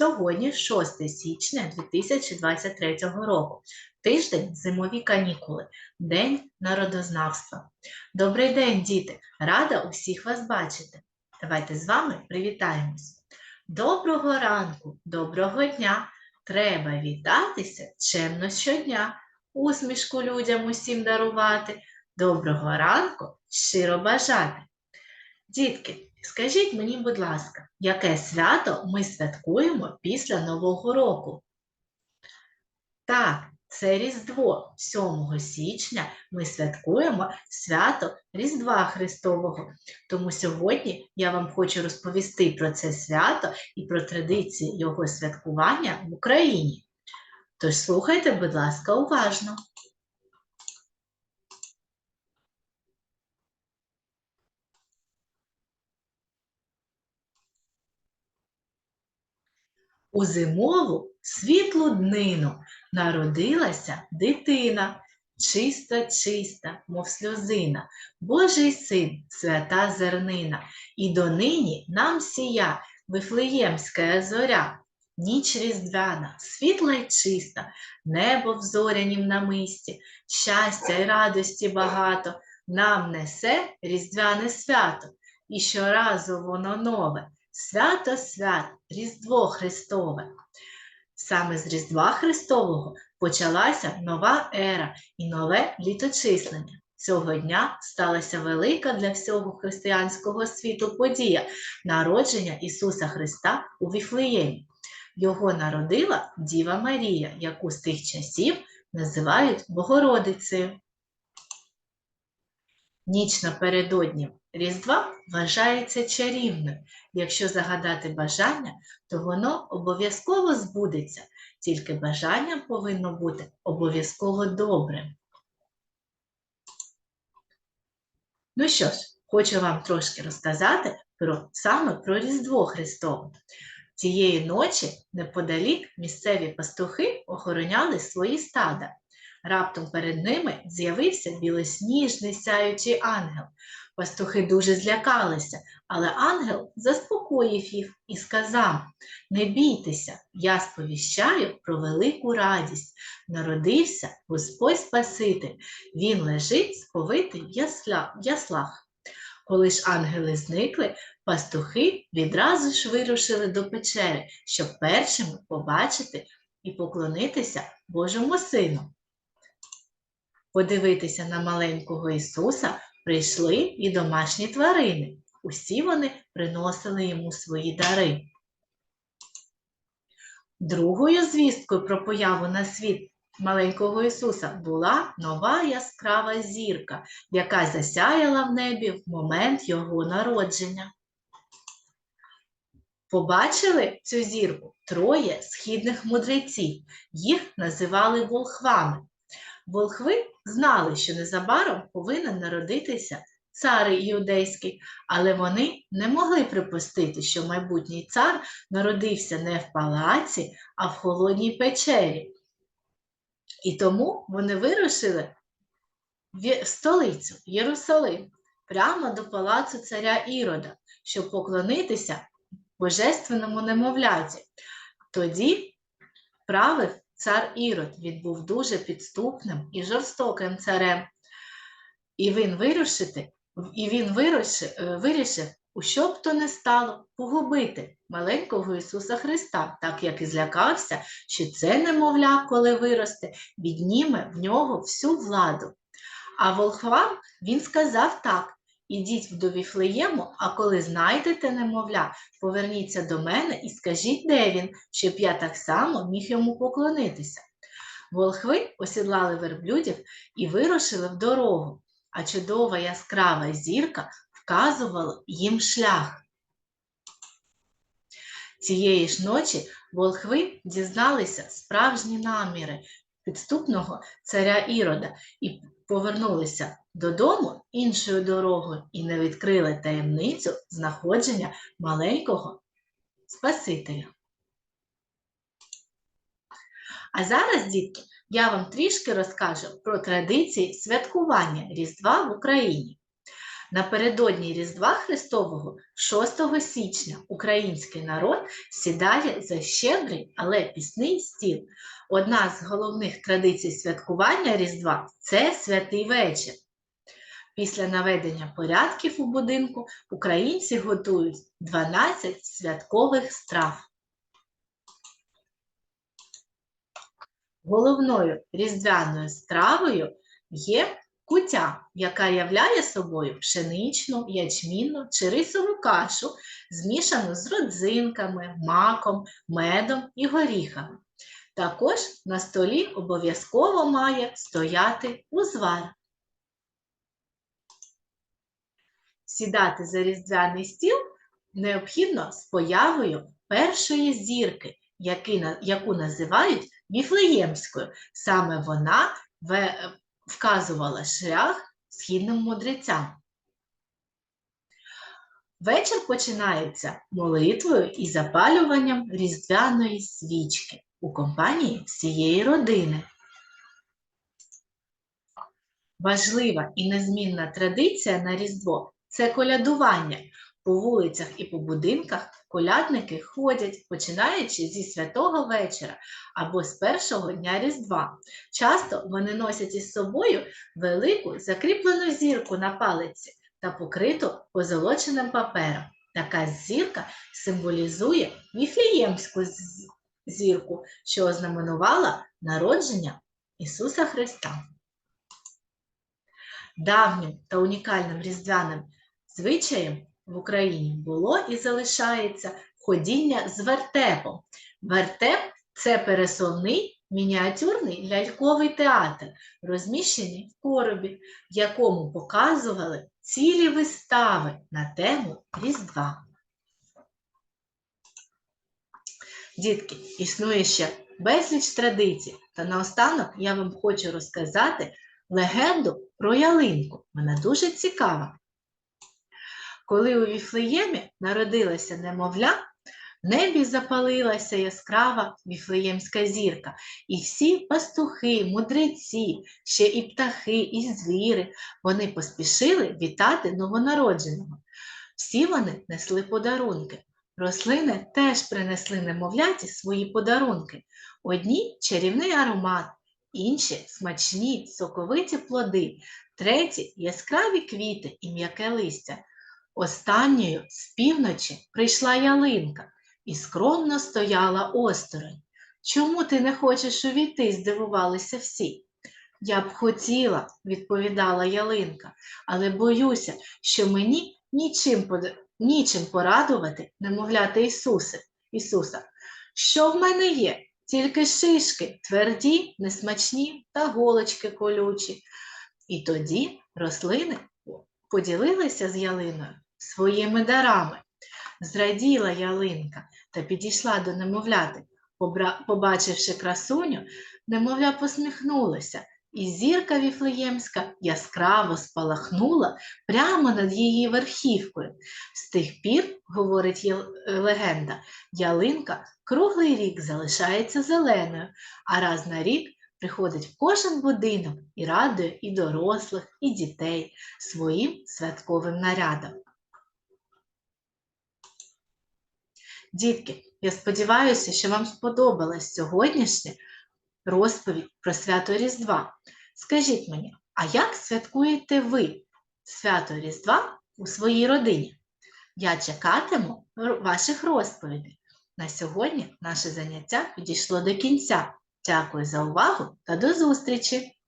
Сьогодні 6 січня 2023 року. Тиждень зимові канікули, День народознавства. Добрий день, діти! Рада усіх вас бачити. Давайте з вами привітаємось. Доброго ранку, доброго дня! Треба вітатися чемно щодня, усмішку людям усім дарувати, доброго ранку щиро бажати. Дітки, скажіть мені, будь ласка, яке свято ми святкуємо після Нового року? Так, це Різдво. 7 січня ми святкуємо свято Різдва Христового. Тому сьогодні я вам хочу розповісти про це свято і про традиції його святкування в Україні. Тож слухайте, будь ласка, уважно. У зимову світлу днину народилася дитина, чиста, чиста, мов сльозина, Божий син, свята зернина, і донині нам сія Вифлеємська зоря. Ніч різдвяна, світла й чиста, небо в зорянім намисті, щастя й радості багато нам несе різдвяне свято, і щоразу воно нове. Свято свят, Різдво Христове. Саме з Різдва Христового почалася нова ера і нове літочислення. Цього дня сталася велика для всього християнського світу подія народження Ісуса Христа у Віфлеємі. Його народила Діва Марія, яку з тих часів називають Богородицею. Ніч напередодні Різдва вважається чарівною. Якщо загадати бажання, то воно обов'язково збудеться, тільки бажання повинно бути обов'язково добрим. Ну що ж, хочу вам трошки розказати про, саме про Різдво Христове. Цієї ночі неподалік місцеві пастухи охороняли свої стада. Раптом перед ними з'явився білосніжний сяючий ангел. Пастухи дуже злякалися, але ангел заспокоїв їх і сказав: Не бійтеся, я сповіщаю про велику радість. Народився Господь Спаситель, він лежить сповитий в ясла, яслах. Коли ж ангели зникли, пастухи відразу ж вирушили до печери, щоб першими побачити і поклонитися Божому Сину. Подивитися на маленького Ісуса прийшли і домашні тварини. Усі вони приносили йому свої дари. Другою звісткою про появу на світ маленького Ісуса була нова яскрава зірка, яка засяяла в небі в момент його народження. Побачили цю зірку троє східних мудреців. Їх називали волхвами. Волхви знали, що незабаром повинен народитися цар юдейський, але вони не могли припустити, що майбутній цар народився не в палаці, а в холодній печері. І тому вони вирушили в столицю Єрусалим, прямо до палацу царя Ірода, щоб поклонитися божественному немовляті. Тоді правив цар Ірод, він був дуже підступним і жорстоким царем. І він вирушити, і він вирішив, вирішив, у що б то не стало, погубити маленького Ісуса Христа, так як і злякався, що це немовля, коли виросте, відніме в нього всю владу. А волхвам він сказав так: ідіть до Віфлеєму, а коли знайдете немовля, поверніться до мене і скажіть, де він, щоб я так само міг йому поклонитися. Волхви осідлали верблюдів і вирушили в дорогу, а чудова яскрава зірка вказувала їм шлях. Цієї ж ночі волхви дізналися справжні наміри підступного царя Ірода і повернулися додому іншою дорогою і не відкрили таємницю знаходження маленького Спасителя. А зараз, дітки, я вам трішки розкажу про традиції святкування Різдва в Україні. Напередодні Різдва Христового 6 січня український народ сідає за щедрий, але пісний стіл. Одна з головних традицій святкування Різдва це святий вечір. Після наведення порядків у будинку українці готують 12 святкових страв. Головною різдвяною стравою є кутя, яка являє собою пшеничну, ячмінну чи рисову кашу, змішану з родзинками, маком, медом і горіхами. Також на столі обов'язково має стояти узвар. Сідати за різдвяний стіл необхідно з появою першої зірки, яку називають Віфлеємською. Саме вона вказувала шлях східним мудрецям. Вечір починається молитвою і запалюванням різдвяної свічки у компанії всієї родини. Важлива і незмінна традиція на Різдво це колядування. По вулицях і по будинках колядники ходять, починаючи зі святого вечора або з першого дня Різдва. Часто вони носять із собою велику закріплену зірку на палиці та покриту позолоченим папером. Така зірка символізує Віфліємську зірку, що ознаменувала народження Ісуса Христа. Давнім та унікальним різдвяним звичаєм в Україні було і залишається ходіння з вертепом. Вертеп це пересувний мініатюрний ляльковий театр, розміщений в коробі, в якому показували цілі вистави на тему Різдва. Дітки, існує ще безліч традицій, та наостанок я вам хочу розказати легенду про ялинку. Вона дуже цікава. Коли у Віфлеємі народилася немовля, в небі запалилася яскрава віфлеємська зірка, і всі пастухи, мудреці, ще і птахи, і звіри, вони поспішили вітати новонародженого. Всі вони несли подарунки. Рослини теж принесли немовляті свої подарунки. Одні чарівний аромат, інші смачні, соковиті плоди, треті яскраві квіти і м'яке листя. Останньою з півночі прийшла ялинка і скромно стояла осторонь. Чому ти не хочеш увійти? здивувалися всі. Я б хотіла, відповідала ялинка, але боюся, що мені нічим, нічим порадувати немовляти Ісуси, Ісуса. Що в мене є? Тільки шишки, тверді, несмачні та голочки колючі. І тоді рослини поділилися з ялиною своїми дарами. Зраділа ялинка та підійшла до немовляти. Побачивши красуню, немовля посміхнулася, і зірка віфлеємська яскраво спалахнула прямо над її верхівкою. З тих пір, говорить е, легенда, ялинка круглий рік залишається зеленою, а раз на рік приходить в кожен будинок і радує і дорослих, і дітей своїм святковим нарядом. Дітки, я сподіваюся, що вам сподобалась сьогоднішня розповідь про свято Різдва. Скажіть мені, а як святкуєте ви свято Різдва у своїй родині? Я чекатиму ваших розповідей. На сьогодні наше заняття підійшло до кінця. Дякую за увагу та до зустрічі!